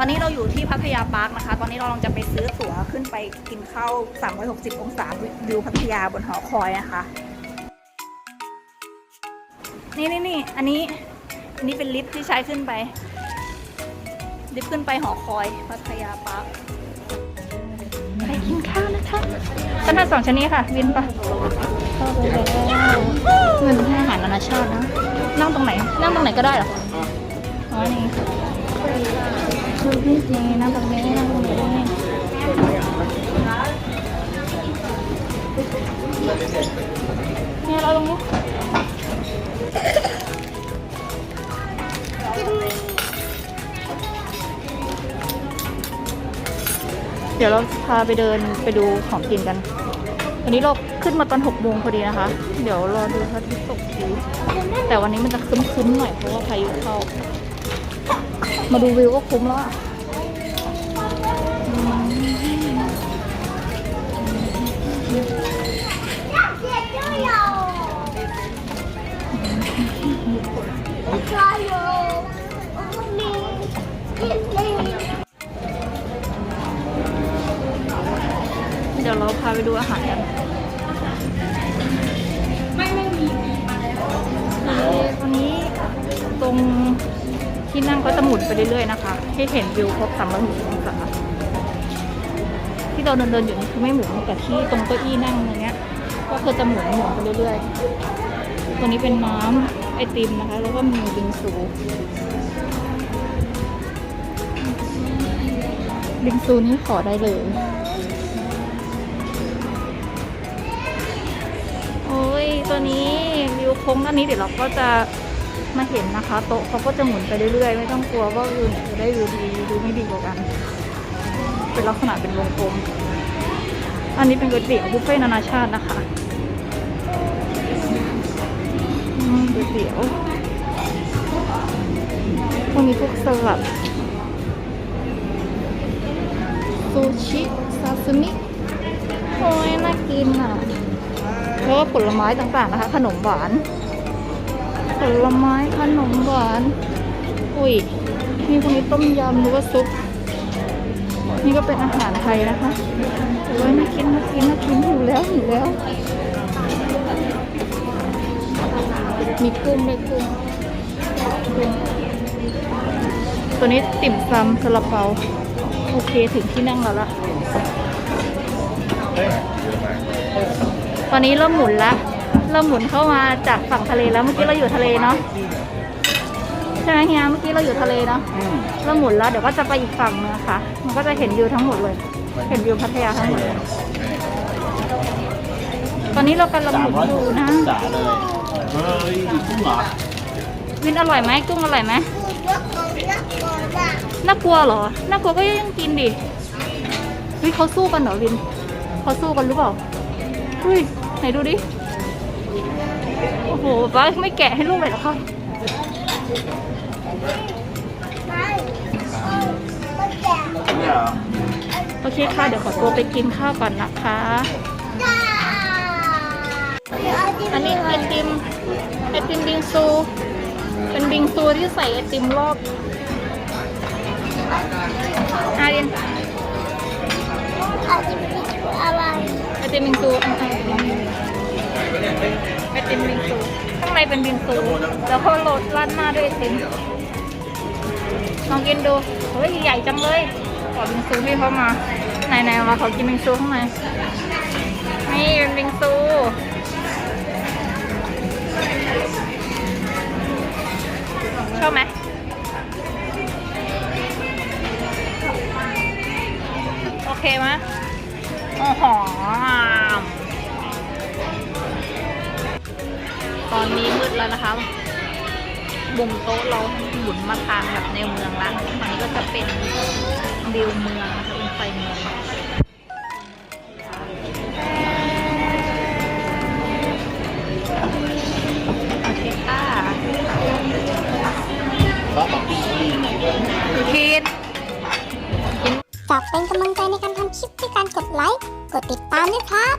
ตอนนี้เราอยู่ที่พัทยาปาร์คนะคะ ตอนนี้เรากำลังจะไปซื้อตั๋วขึ้นไปกินข้าว 360 องศาวิวพัทยาบนหอคอยนะคะ นี่นี่นี่อันนี้อันนี้เป็นลิฟต์ที่ใช้ขึ้นไป ลิฟต์ขึ้นไปหอคอย พัทยาปาร์คไปกินข้าวนะคะขนาดสองชนิดค่ะ วินปะเข้าไปแล้วเงินให้อาหารนานาชาตินะ นั่งตรงไหน นั่งตรงไหนก็ได้เหรอคะอ๋อ นี่ คือนี่นี่นั่งตรงนี้นั่งตรงนี้เนี่ยเราตรงนี้เดี๋ยวเราพาไปเดินไปดูของกินกัน วันนี้เราขึ้นมาตอน6โมงพอดีนะคะ เดี๋ยวรอดูพระอาทิตย์ตกดีแต่วันนี้มันจะครึ้มๆหน่อยเพราะว่าพายุเข้า มาดูวิวก็คุ้มแล้วอะเดี๋ยวเราพาไปดูอาหาร นั่งก็จะหมุนไปเรื่อยๆนะคะให้เห็นวิวครบ360องศาที่เราเดินๆอยู่นี่คือไม่หมุนแต่ที่ตรงเก้าอี้นั่งอย่างเงี้ย ก็คือจะหมุนหมุนไปเรื่อยๆตัวนี้เป็นน้ำไอติมนะคะ แล้วก็มีบิงซูบิงซูนี่ขอได้เลยโอ้ยตัวนี้วิวโค้งด้านนี้เดี๋ยวเราก็จะ มาเห็นนะคะ โต๊ะเขาก็จะหมุนไปเรื่อยๆ ไม่ต้องกลัวว่าวิวไหนจะได้วิวดีวิวไม่ดีกว่ากัน เป็นลักษณะเป็นวงกลม อันนี้เป็นก๋วยเตี๋ยวบุฟเฟ่ต์นานาชาตินะคะอืมก๋วยเตี๋ยวพวกนี้พวกสลัดซูชิซาซิมิโอ้ยน่ากินอะแล้วก็ผลไม้ต่างๆนะคะ ขนมหวาน ผลไม้ขนมหวาน อุ้ยมีพวกนี้ต้มยำหรือว่าซุป นี่ก็เป็นอาหารไทยนะคะโอ้ยน่ากินน่ากินน่ากินหิวแล้วหิวแล้ว มีกุ้งด้วยกุ้งตัวนี้ติ่มซำซาลาเปา โอเคถึงที่นั่งแล้วละตอนนี้เริ่มหมุนละ เริ่มหมุนเข้ามาจากฝั่งทะเลแล้วเมื่อกี้เราอยู่ทะเลเนาะใช่ไหมเฮียเมื่อกี้เราอยู่ทะเลเนาะเริ่มหมุนแล้วเดี๋ยวก็จะไปอีกฝั่งนึงนะคะมันก็จะเห็นวิวทั้งหมดเลย เห็นวิวพัทยาทั้งหมดตอนนี้เรากำลังหมุนอยู่นะเฮ้ยจริงเหรอวินอร่อยไหมกุ้งอร่อยไหมน่ากลัวเหรอ น่ากลัวก็ยังกินดิเฮ้ยเขาสู้กันเหรอวินเขาสู้กันหรือเปล่าเฮ้ยไหนดูดิ โอ้โหป้าไม่แกะให้ลูกเลยเหรอคะเนี่ยเหรอโอเคค่ะ เดี๋ยวขอตัวไปกินข้าวก่อนนะคะ อันนี้ไอติมไอติมบิงซู เป็นบิงซูที่ใส่ไอติมรอบอาเรียนไอติมบิงซูอะ ไอติมบิงซูข้างในเป็นบิงซูแล้วก็โรดราดหน้าด้วยไอติมลองกินดูเฮ้ยใหญ่จังเลยขอบิงซูพี่เขามาไหนๆมาขอกินบิงซูข้างในนี่เป็นบิงซูชอบไหมโอเคไหมโอ้โห อนนี้มืดแล้วนะคะบุมโต๊ะเราหมุนมาทางแบบในเมืองละตอนนี้ก็จะเป็นวิวเมืองนะคะเป็นไฟเมืองโอเคค่ะก็บอกพี่พีทฝากเป็นกำลังใจในการทำคลิปด้วยการกดไลค์ กดติดตามด้วยครับ